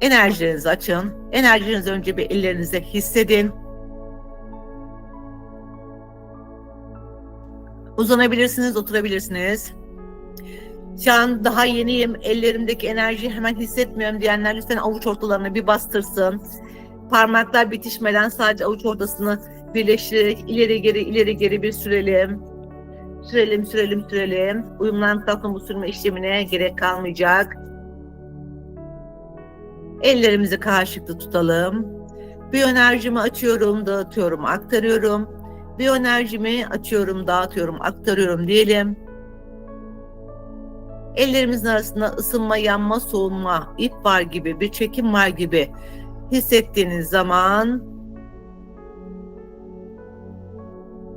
Enerjilerinizi açın. Enerjinizi önce bir ellerinizde hissedin. Uzanabilirsiniz, oturabilirsiniz. Şu an daha yeniyim, ellerimdeki enerjiyi hemen hissetmiyorum diyenler lütfen avuç ortalarına bir bastırsın. Parmaklar bitişmeden sadece avuç ortasını birleştirerek ileri geri ileri geri bir sürelim. Sürelim, sürelim, sürelim. Uyumlandıktan sonra bu sürme işlemine gerek kalmayacak. Ellerimizi karşılıklı tutalım. Biyoenerjimi açıyorum, dağıtıyorum, aktarıyorum. Biyoenerjimi açıyorum, dağıtıyorum, aktarıyorum diyelim. Ellerimizin arasında ısınma, yanma, soğuma, ip var gibi, bir çekim var gibi hissettiğiniz zaman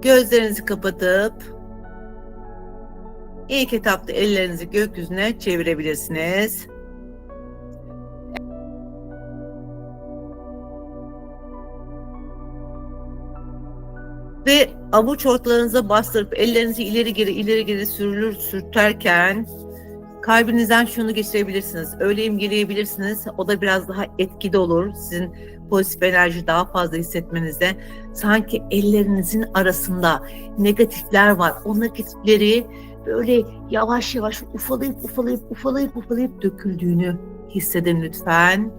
gözlerinizi kapatıp ilk etapta ellerinizi gökyüzüne çevirebilirsiniz. Avuç ortalarınıza bastırıp ellerinizi ileri geri ileri geri sürülür sürterken kalbinizden şunu geçirebilirsiniz. Öyle imgeleyebilirsiniz. O da biraz daha etkili olur. Sizin pozitif enerji daha fazla hissetmenizde. Sanki ellerinizin arasında negatifler var. O negatifleri böyle yavaş yavaş ufalayıp ufalayıp ufalayıp ufalayıp döküldüğünü hissedin lütfen.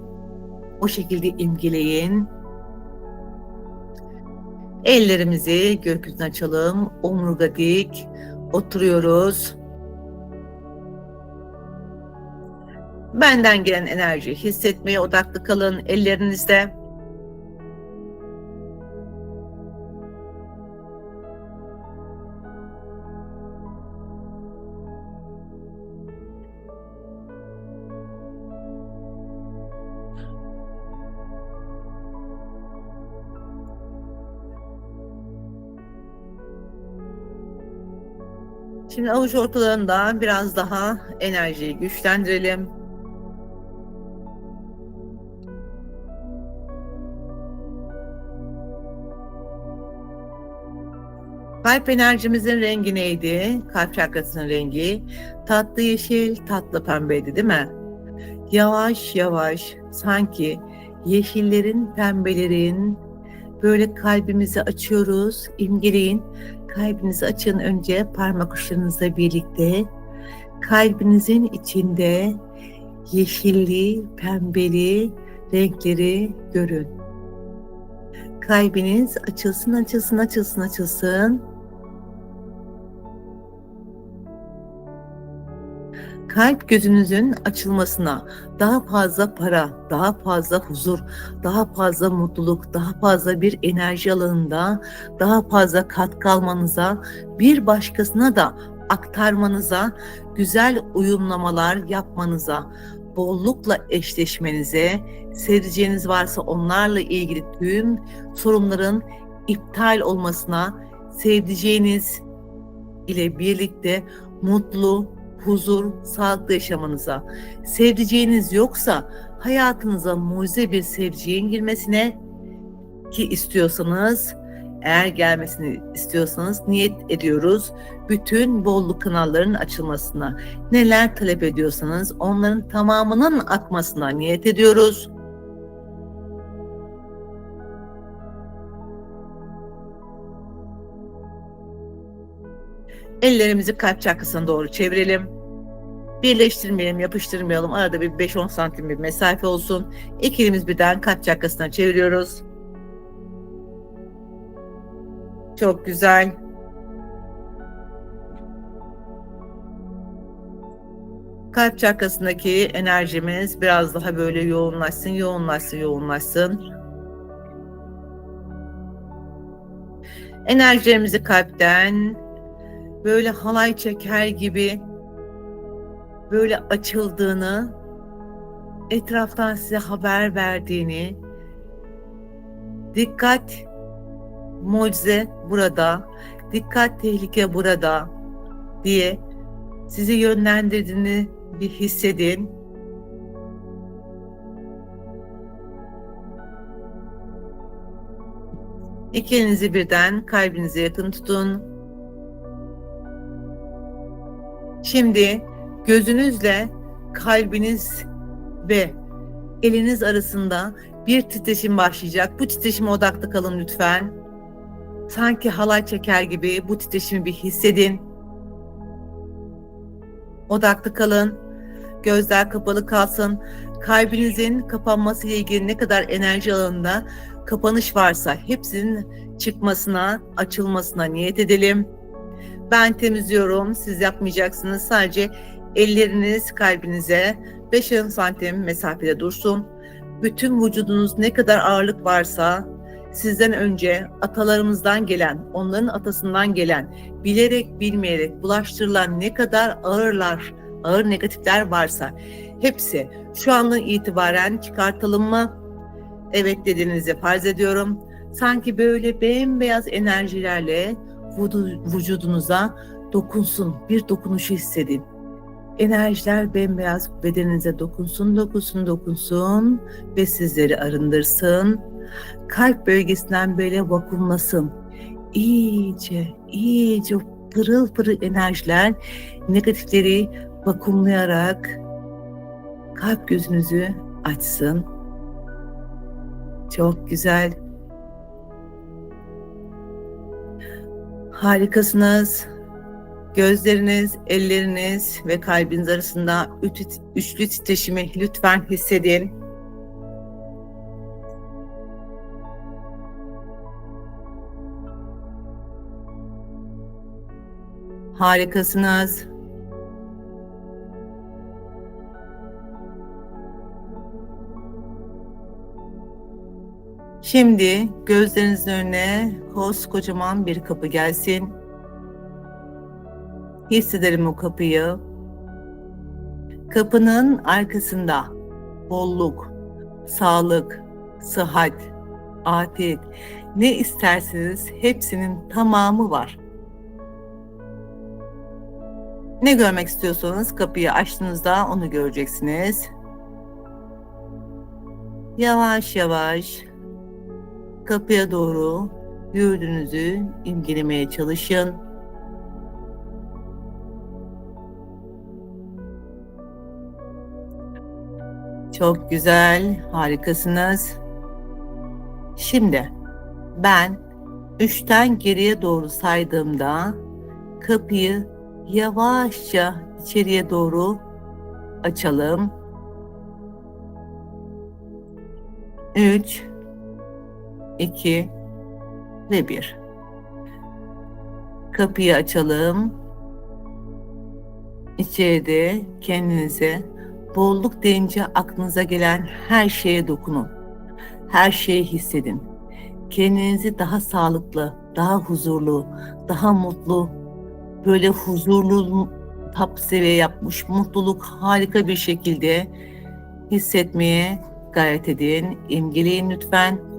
O şekilde imgeleyin. Ellerimizi gökyüzüne açalım. Omurga dik. Oturuyoruz. Benden gelen enerji hissetmeye odaklı kalın ellerinizde. Şimdi avuç ortalarında biraz daha enerjiyi güçlendirelim. Kalp enerjimizin rengi neydi? Kalp çakrasının rengi tatlı yeşil, tatlı pembeydi değil mi? Yavaş yavaş sanki yeşillerin, pembelerin böyle kalbimizi açıyoruz. İmgeleyin. Kalbinizi açın önce parmak uçlarınızla birlikte. Kalbinizin içinde yeşilli, pembeli renkleri görün. Kalbiniz açılsın, açılsın, açılsın, açılsın. Kalp gözünüzün açılmasına, daha fazla para, daha fazla huzur, daha fazla mutluluk, daha fazla bir enerji alanında, daha fazla katkı almanıza, bir başkasına da aktarmanıza, güzel uyumlamalar yapmanıza, bollukla eşleşmenize, sevdiceğiniz varsa onlarla ilgili tüm sorunların iptal olmasına, sevdiceğiniz ile birlikte mutlu, huzur, sağlıklı yaşamanıza, sevdiceğiniz yoksa hayatınıza mucize bir sevdiceğin girmesine ki istiyorsanız eğer gelmesini istiyorsanız niyet ediyoruz bütün bolluk kanallarının açılmasına. Neler talep ediyorsanız onların tamamının akmasına niyet ediyoruz. Ellerimizi kalp çakrasına doğru çevirelim. Birleştirmeyelim, yapıştırmayalım. Arada bir 5-10 santim bir mesafe olsun. İki elimiz birden kalp çakrasına çeviriyoruz. Çok güzel. Kalp çakrasındaki enerjimiz biraz daha böyle yoğunlaşsın, yoğunlaşsın, yoğunlaşsın. Enerjilerimizi kalpten böyle halay çeker gibi böyle açıldığını, etraftan size haber verdiğini, dikkat mucize burada, dikkat tehlike burada diye sizi yönlendirdiğini bir hissedin. İki elinizi birden kalbinize yakın tutun. Şimdi gözünüzle kalbiniz ve eliniz arasında bir titreşim başlayacak. Bu titreşime odaklı kalın lütfen. Sanki halay çeker gibi bu titreşimi bir hissedin. Odaklı kalın. Gözler kapalı kalsın. Kalbinizin kapanması ile ilgili ne kadar enerji alanında kapanış varsa hepsinin çıkmasına, açılmasına niyet edelim. Ben temizliyorum, siz yapmayacaksınız. Sadece elleriniz kalbinize 5-10 santim mesafede dursun. Bütün vücudunuz ne kadar ağırlık varsa sizden önce atalarımızdan gelen, onların atasından gelen, bilerek bilmeyerek bulaştırılan ne kadar ağırlar, ağır negatifler varsa hepsi şu andan itibaren çıkartalım mı? Evet dediğinizi farz ediyorum. Sanki böyle bembeyaz enerjilerle vücudunuza dokunsun, bir dokunuşu hissedin. Enerjiler bembeyaz bedeninize dokunsun, dokunsun, dokunsun ve sizleri arındırsın. Kalp bölgesinden böyle vakumlasın. İyice, iyice pırıl pırıl enerjiler negatifleri vakumlayarak kalp gözünüzü açsın. Çok güzel. Harikasınız. Gözleriniz, elleriniz ve kalbiniz arasında üçlü titreşimi lütfen hissedin. Harikasınız. Şimdi gözlerinizin önüne kocaman bir kapı gelsin. Hissederim o kapıyı. Kapının arkasında bolluk, sağlık, sıhhat, afiyet ne isterseniz hepsinin tamamı var. Ne görmek istiyorsanız kapıyı açtığınızda onu göreceksiniz. Yavaş yavaş kapıya doğru yürüdüğünüzü imgelemeye çalışın. Çok güzel, harikasınız. Şimdi ben üçten geriye doğru saydığımda kapıyı yavaşça içeriye doğru açalım. Üç, 2 ve 1. Kapıyı açalım. İçeride kendinize bolluk deyince aklınıza gelen her şeye dokunun. Her şeyi hissedin. Kendinizi daha sağlıklı, daha huzurlu, daha mutlu, böyle huzurlu tap seviye yapmış, mutluluk harika bir şekilde hissetmeye gayret edin. İmgeleyin lütfen.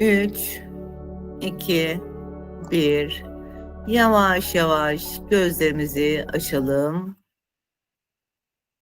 Üç, iki, bir. Yavaş yavaş gözlerimizi açalım.